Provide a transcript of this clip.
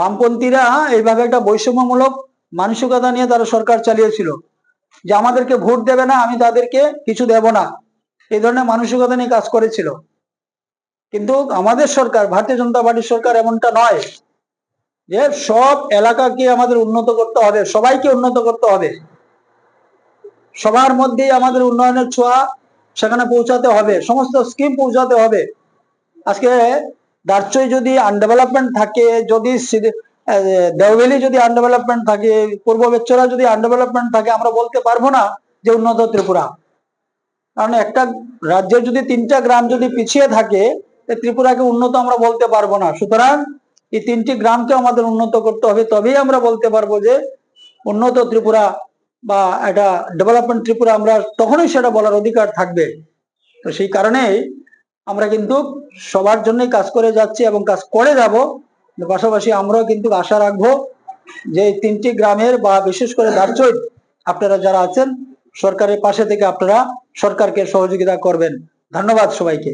বামপন্থীরা এইভাবে একটা বৈষম্যমূলক মানসিকতা নিয়ে তারা সরকার চালিয়েছিল যে আমাদেরকে ভোট দেবে না, আমি তাদেরকে কিছু দেব না। এই ধরনের মানসিকতা নিয়ে কাজ করেছিল। কিন্তু আমাদের সরকার, ভারতীয় জনতা পার্টির সরকার এমনটা নয় যে সব এলাকাকে আমাদের উন্নত করতে হবে, সবাইকে উন্নত করতে হবে। সবার মধ্যেই আমাদের উন্নয়নের ছোঁয়া সেখানে পৌঁছাতে হবে, সমস্ত স্কিম পৌঁছাতে হবে। আজকে দার্চই যদি আনডেভেলপমেন্ট থাকে, যদি দেওভেলি যদি আনডেভেলপমেন্ট থাকে, পূর্ব বেচরা যদি আনডেভেলপমেন্ট থাকে, আমরা বলতে পারব না যে উন্নত ত্রিপুরা। কারণ একটা রাজ্যের যদি তিনটা গ্রাম যদি পিছিয়ে থাকে ত্রিপুরাকে উন্নত আমরা বলতে পারব না। সুতরাং এই তিনটি গ্রামকে আমাদের উন্নত করতে হবে, তবেই আমরা বলতে পারব যে উন্নত ত্রিপুরা বা একটা ডেভেলপমেন্ট ত্রিপুরা আমরা তখনই সেটা বলার অধিকার থাকবে। তো সেই কারণেই আমরা কিন্তু সবার জন্যই কাজ করে যাচ্ছি এবং কাজ করে যাব। পাশাপাশি আমরাও কিন্তু আশা রাখব যে তিনটি গ্রামের বা বিশেষ করে দার্চৈ আপনারা যারা আছেন, সরকারের পাশে থেকে আপনারা সরকারকে সহযোগিতা করবেন। ধন্যবাদ সবাইকে।